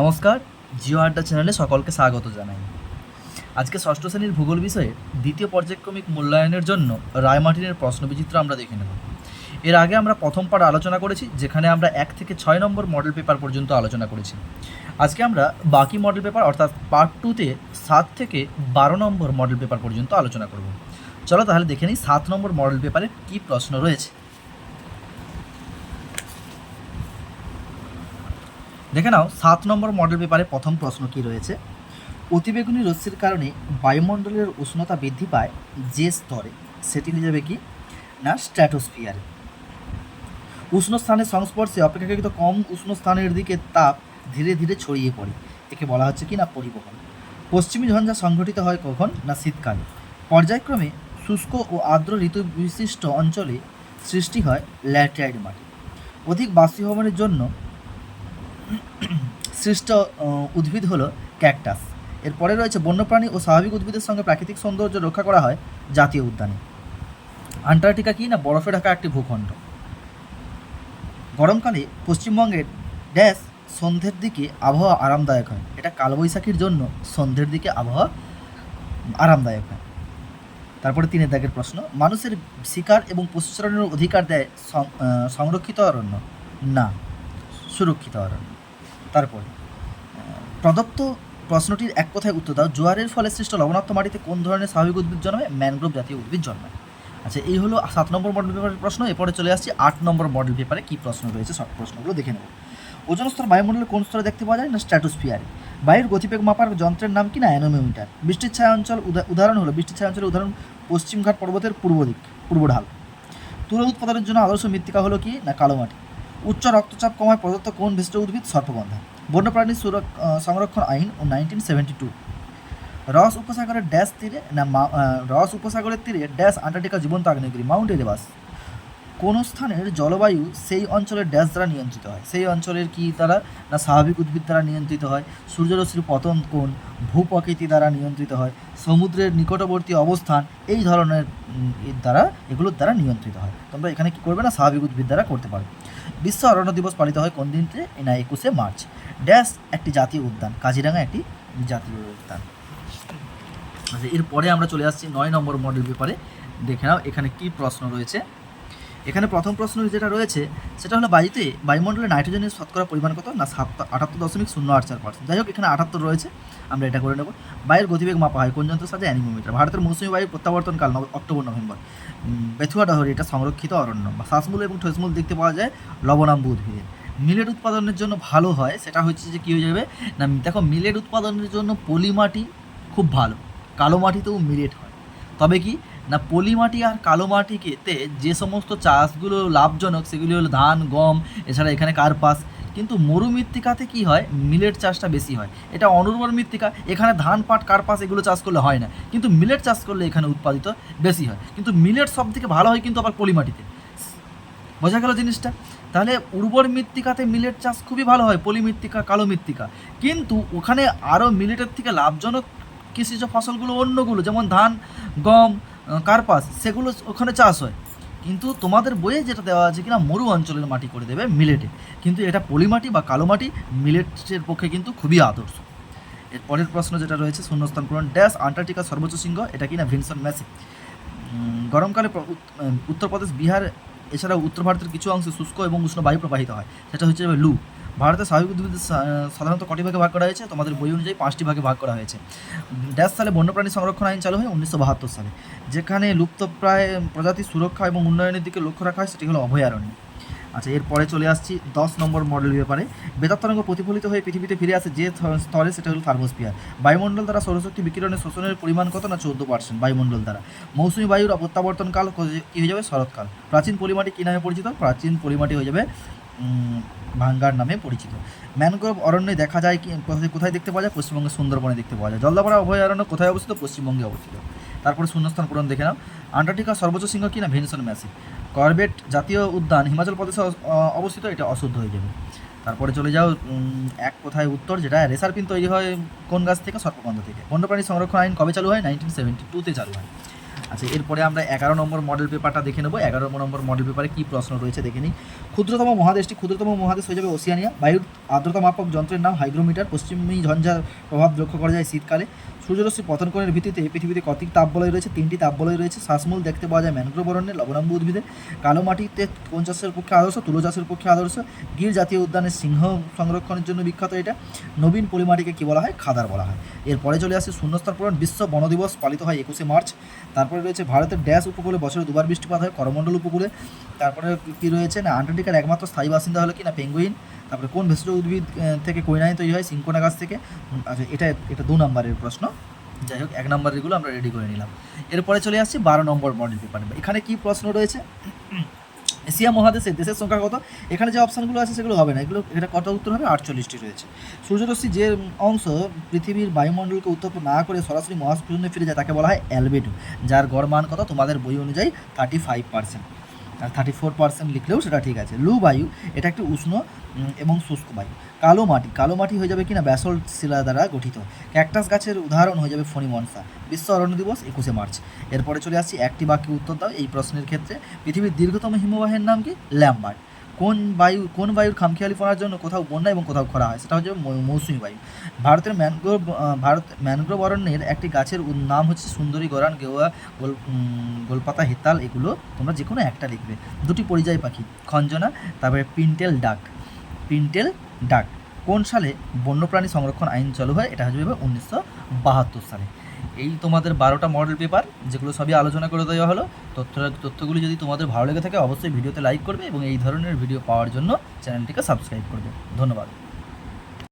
নমস্কার, জিও আড্ডা চ্যানেলে সকলকে স্বাগত জানাই। আজকে ষষ্ঠ শ্রেণির ভূগোল বিষয়ে দ্বিতীয় পর্যায়ক্রমিক মূল্যায়নের জন্য রায়মার্টিনের প্রশ্নবিচিত্র আমরা দেখে নেব। এর আগে আমরা প্রথম পার্ট আলোচনা করেছি, যেখানে আমরা এক থেকে ছয় নম্বর মডেল পেপার পর্যন্ত আলোচনা করেছি। আজকে আমরা বাকি মডেল পেপার, অর্থাৎ পার্ট টুতে সাত থেকে বারো নম্বর মডেল পেপার পর্যন্ত আলোচনা করব। চলো তাহলে দেখে নিই সাত নম্বর মডেল পেপারে কী প্রশ্ন রয়েছে। দেখে নাও, সাত নম্বর মডেল পেপারে প্রথম প্রশ্ন কি রয়েছে? অতিবেগুনি রশ্মির কারণে বায়ুমণ্ডলের উষ্ণতা বৃদ্ধি পায় যে স্তরে? সেটি নিয়ে যাবে কি? না স্ট্র্যাটোস্ফিয়ারে উষ্ণ স্থানের সংস্পর্শে অপেক্ষাকৃত কম উষ্ণ স্থানের দিকে তাপ ধীরে ধীরে ছড়িয়ে পড়ে। একে বলা হচ্ছে কি না, পরিবহন। পশ্চিমী ঝঞ্ঝা সংঘটিত হয় কখন? না, শীতকালে। পর্যায়ক্রমে শুষ্ক ও আর্দ্র ঋতু বিশিষ্ট অঞ্চলে সৃষ্টি হয় ল্যাটেরাইট মাটি। অধিক বাষ্পীভবনের জন্য সৃষ্ট উদ্ভিদ হলো ক্যাকটাস। এরপরে রয়েছে বন্যপ্রাণী ও স্বাভাবিক উদ্ভিদের সঙ্গে প্রাকৃতিক সৌন্দর্য রক্ষা করা হয় জাতীয় উদ্যানে। আন্টার্কটিকা কি না? বরফে ঢাকা একটি ভূখণ্ড। গরমকালে পশ্চিমবঙ্গের ড্যাশ সন্ধ্যের দিকে আবহাওয়া আরামদায়ক হয়। এটা কালবৈশাখীর জন্য সন্ধ্যের দিকে আবহাওয়া আরামদায়ক হয়। তারপরে তিনের দাগের প্রশ্ন, মানুষের শিকার এবং পশুচারণের অধিকার দেয় সংরক্ষিত অরণ্য? না, সুরক্ষিত অরণ্য। তারপর প্রদত্ত প্রশ্নটির এক কথায় উত্তর দাও। জোয়ারের ফলে সৃষ্ট লবণাক্ত মাটিতে কোন ধরনের স্বাভাবিক উদ্ভিদ জন্মায় ম্যানগ্রোভ জাতীয় উদ্ভিদ জন্মায় আচ্ছা এই হলো সাত নম্বর মডেল পেপারের প্রশ্ন। এরপরে চলে আসছি আট নম্বর মডেল পেপারে কী প্রশ্ন রয়েছে, সব প্রশ্নগুলো দেখে নেব। ওজন স্তর বায়ুমণ্ডলের কোন স্তরে দেখতে পাওয়া যায়? না স্ট্র্যাটোস্ফিয়ারে বায়ুর গতিবেগ মাপার যন্ত্রের নাম কি না? অ্যানোমিটার বৃষ্টির ছায়া অঞ্চল উদা- উদাহরণ হলো, বৃষ্টির ছায়া অঞ্চলের উদাহরণ পশ্চিমঘাট পর্বতের পূর্ব দিক, পূর্ব ঢাল। তুলা উৎপাদনের জন্য আদর্শ মৃত্তিকা হলো কি? না, কালো মাটি। উচ্চ রক্তচাপ কমায় প্রদত্ত কোন ভেষজ উদ্ভিদ? সর্পগন্ধা। বন্যপ্রাণী সংরক্ষণ আইন ও নাইনটিন সেভেন্টি টু। রস উপসাগরের ড্যাশ তীরে, না রস উপসাগরের তীরে ড্যাশ আন্টার্কটিকা জীবন্ত আগ্নেয়গিরি, মাউন্ট এলেবাস কোন স্থানের জলবায়ু সেই অঞ্চলের ড্যাশ দ্বারা নিয়ন্ত্রিত হয়? সেই অঞ্চলের কি দ্বারা না স্বাভাবিক উদ্ভিদ দ্বারা নিয়ন্ত্রিত হয়? সূর্যরশ্মির পতন কোণ ভূপ্রকৃতি দ্বারা নিয়ন্ত্রিত হয়? সমুদ্রের নিকটবর্তী অবস্থান? এই ধরনের দ্বারা, এগুলোর দ্বারা নিয়ন্ত্রিত হয়। তোমরা এখানে কী করবে না? স্বাভাবিক উদ্ভিদ দ্বারা করতে পারো বিশ্ব অরণ্য দিবস পালিত হয় কোন দিনটি না একুশে মার্চ। ড্যাশ, একটি জাতীয় উদ্যান। কাজিরাঙা, একটি জাতীয় উদ্যান। আচ্ছা এরপরে আমরা চলে আসছি নয় নম্বর মডেল পেপারে দেখে নাও এখানে কি প্রশ্ন রয়েছে। এখানে প্রথম প্রশ্ন যেটা রয়েছে, সেটা হলো বায়ুতে বায়ুমণ্ডলে নাইট্রোজেনের শতকরা পরিমাণ কত? না, সাত, আটাত্তর দশমিক শূন্য আট চার পার্সেন্ট। যাই হোক, এখানে আটাত্তর রয়েছে, আমরা এটা করে নেব। বায়ুর গতিবেগ মাপা হয় কোন যন্ত্রের সাথে অ্যানিমোমিটার। ভারতের মৌসুমী বায়ুর প্রত্যাবর্তনকাল অক্টোবর, নভেম্বর। বেথুয়া ডহরি, এটা সংরক্ষিত অরণ্য। বা শ্বাসমূল এবং ঠেসমূল দেখতে পাওয়া যায় লবণাম্বু উদ্ভিদের মিলেট উৎপাদনের জন্য ভালো হয়, সেটা হচ্ছে যে কী হয়ে যাবে? না, দেখো, মিলেট উৎপাদনের জন্য পলি মাটি খুব ভালো। কালো মাটিতেও মিলেট হয়। তবে কি? না পলি মাটি আর কালো মাটিকেতে যে সমস্ত চাষগুলো লাভজনক, সেগুলি হলো ধান, গম, এছাড়া এখানে কার্পাস। কিন্তু মরু মৃত্তিকাতে কী হয়? মিলেট চাষটা বেশি হয়। এটা অনুর্বর মৃত্তিকা, এখানে ধান, পাট, কার্পাস এগুলো চাষ করলে হয় না। কিন্তু মিলেট চাষ করলে এখানে উৎপাদিত বেশি হয়। কিন্তু মিলেট সব থেকে ভালো হয় কিন্তু আবার পলি মাটিতে। বোঝা গেল জিনিসটা? তাহলে উর্বর মৃত্তিকাতে মিলেট চাষ খুবই ভালো হয়, পলি মৃত্তিকা, কালো মৃত্তিকা। কিন্তু ওখানে আরও মিলেটের থেকে লাভজনক কৃষিজ ফসলগুলো অন্যগুলো, যেমন ধান, গম কার্পাস, সেগুলো ওখানে চাষ হয়। কিন্তু তোমাদের বইয়ে যেটা দেওয়া আছে কিনা, মরু অঞ্চলের মাটি করে দেবে মিলেটে কিন্তু এটা পলি মাটি বা কালো মাটি মিলেটের পক্ষে কিন্তু খুবই আদর্শ। এর পরের প্রশ্ন যেটা রয়েছে, শূন্যস্থান পূরণ ড্যাশ আন্টার্কটিকার সর্বোচ্চ শৃঙ্গ, এটা কিনা ভিনসন ম্যাসি। গরমকালে উত্তরপ্রদেশ, বিহার, এছাড়াও উত্তর ভারতের কিছু অংশে শুষ্ক এবং উষ্ণ বায়ু প্রবাহিত হয়। সেটা হচ্ছে লু। ভারতের স্বাভাবিক উদ্ভিদ সাধারণত কটি ভাগে ভাগ করা হয়েছে? তোমাদের বই অনুযায়ী পাঁচটি ভাগে ভাগ করা হয়েছে। ড্যাশ সালে বন্যপ্রাণী সংরক্ষণ আইন চালু হয় উনিশশো বাহাত্তর সালে, যেখানে লুপ্তপ্রায় প্রজাতি সুরক্ষা এবং উন্নয়নের দিকে লক্ষ্য রাখা হয়, সেটি হলো অভয়ারণ্য। আচ্ছা এরপরে চলে আসছি দশ নম্বর মডেল ব্যাপারে। বেতার তরঙ্গ প্রতিফলিত হয়ে পৃথিবীতে ফিরে আসে যে স্তরে সেটা হলো থার্মোস্ফিয়ার। বায়ুমণ্ডল দ্বারা সৌরশক্তি বিকিরণের শোষণের পরিমাণ কত না চৌদ্দ পার্সেন্ট বায়ুমণ্ডল দ্বারা। মৌসুমী বায়ুর প্রত্যাবর্তনকাল ক- হয়ে যাবে? শরৎকাল। প্রাচীন পরিমাটি কী নামে পরিচিত? প্রাচীন পরিমাটি হয়ে যাবে ভাঙ্গার নামে পরিচিত। ম্যানগ্রোভ অরণ্যে দেখা যায় কি, কোথায় দেখতে পাওয়া যায়? পশ্চিমবঙ্গের সুন্দরবনে দেখতে পাওয়া যায়। জলদাপাড়া অভয়ারণ্য কোথায় অবস্থিত? পশ্চিমবঙ্গে অবস্থিত। তারপরে শূন্যস্থান পূরণ দেখে নাও। আন্টার্কটিকা সর্বোচ্চ শৃঙ্গ কি না? ভেনসন ম্যাসি করবেট জাতীয় উদ্যান হিমাচল প্রদেশে অবস্থিত, এটা অশুদ্ধ হয়ে যাবে। তারপরে চলে যাও এক কোথায় উত্তর, যেটা রেসার পিন তৈরি হয় কোন গাছ থেকে? সর্পগন্ধ থেকে। বন্যপ্রাণী সংরক্ষণ আইন কবে চালু হয়? নাইনটিন সেভেন্টি টুতে চালু হয়। আচ্ছা এরপরে আমরা এগারো নম্বর মডেল পেপারটা দেখে নেব। এগারো নম্বর মডেল পেপারে কী প্রশ্ন রয়েছে দেখে নিই। ক্ষুদ্রতম মহাদেশটি ক্ষুদ্রতম মহাদেশ হয়ে যাবে ওসিয়ানিয়া। বায়ুর আর্দ্রতা মাপক যন্ত্রের নাম হাইগ্রোমিটার। পশ্চিমী ঝঞ্ঝার প্রভাব লক্ষ্য করা যায় শীতকালে। সূর্যরশ্মি পতন কোণের ভিত্তিতে পৃথিবীতে কতটি তাপবলয় রয়েছে, তিনটি তাপবলয় রয়েছে। শ্বাসমূল দেখতে পাওয়া যায় ম্যানগ্রোভ অরণ্যে লবণাম্ব উদ্ভিদে। কালো মাটিতে কোন চাষের পক্ষে আদর্শ? তুলো চাষের পক্ষে আদর্শ। গির জাতীয় উদ্যানের সিংহ সংরক্ষণের জন্য বিখ্যাত এটা। নবীন পলিমাটিকে কী বলা হয়? খাদার বলা হয়। এরপরে চলে আসে শূন্যস্থান পূরণ। বিশ্ব বন দিবস পালিত হয় একুশে মার্চ। তারপরে রয়েছে ভারতের ড্যাশ উপকূলে বছরে দুবার বৃষ্টিপাত হয়, করমণ্ডল উপকূলে। তারপরে কী রয়েছে? না, আন্টার্কটিকার একমাত্র স্থায়ী বাসিন্দা হলো কি? না, পেঙ্গুইন। তারপরে কোন ভেষজ উদ্ভিদ থেকে কৈনাই তৈরি হয়? সিঙ্কোনা গাছ থেকে আচ্ছা এটা এটা দু নম্বরের প্রশ্ন। যাই হোক, এক নম্বরেরগুলো আমরা রেডি করে নিলাম। এরপরে চলে আসছি বারো নম্বর মডেল পেপার এখানে কি প্রশ্ন রয়েছে? এশিয়া মহাদেশে দেশের সংখ্যা কত? এখানে যে অপশানগুলো আছে সেগুলো হবে না। এগুলো, এটা কত উত্তর হবে? আটচল্লিশটি রয়েছে। সূর্যরশ্মি যে অংশ পৃথিবীর বায়ুমণ্ডলকে উত্তপ্ত না করে সরাসরি মহাশূন্যে ফিরে যায়, তাকে বলা হয় অ্যালবেডো, যার গড় মান কত? তোমাদের বই অনুযায়ী thirty five percent thirty four percent লিখলেও সেটা ঠিক আছে। লু বায়ু, এটা একটি উষ্ণ এবং শুষ্ক বায়ু। কালো মাটি কালো মাটি হয়ে যাবে কিনা ব্যাসল্ট শিলা দ্বারা গঠিত। ক্যাকটাস গাছের উদাহরণ হয়ে যাবে ফণিমনসা। বিশ্ব অরণ্য দিবস একুশে মার্চ। এরপরে চলে আসছি একটি বাক্যে উত্তর দাও এই প্রশ্নের ক্ষেত্রে। পৃথিবীর দীর্ঘতম হিমবাহের নাম কি? ল্যাম্বার্ট। কোন বায়ু, কোন বায়ুর খামখেয়ালি পড়ার জন্য কোথাও বন্যা এবং কোথাও খরা হয়? সেটা হচ্ছে মৌসুমী বায়ু। ভারতের ম্যানগ্রোভ ভারত ম্যানগ্রোভ অরণ্যের একটি গাছের নাম হচ্ছে সুন্দরী গরান, গেওয়া, গোল গোলপাতা, হেতাল, এগুলো তোমরা যে কোনো একটা লিখবে। দুটি পরিযায়ী পাখি, খঞ্জনা, তারপরে পিন্টেল ডাক। পিন্টেল ডাক। কোন সালে বন্যপ্রাণী সংরক্ষণ আইন চালু হয়? এটা হচ্ছে উনিশশো বাহাত্তর সালে। এই তোমাদের বারোটা মডেল পেপার যেগুলো সবই আলোচনা করে দেওয়া হলো, তথ্য, তথ্যগুলি যদি তোমাদের ভালো লেগে থাকে, অবশ্যই ভিডিওতে লাইক করবে এবং এই ধরনের ভিডিও পাওয়ার জন্য চ্যানেলটিকে সাবস্ক্রাইব করবে। ধন্যবাদ।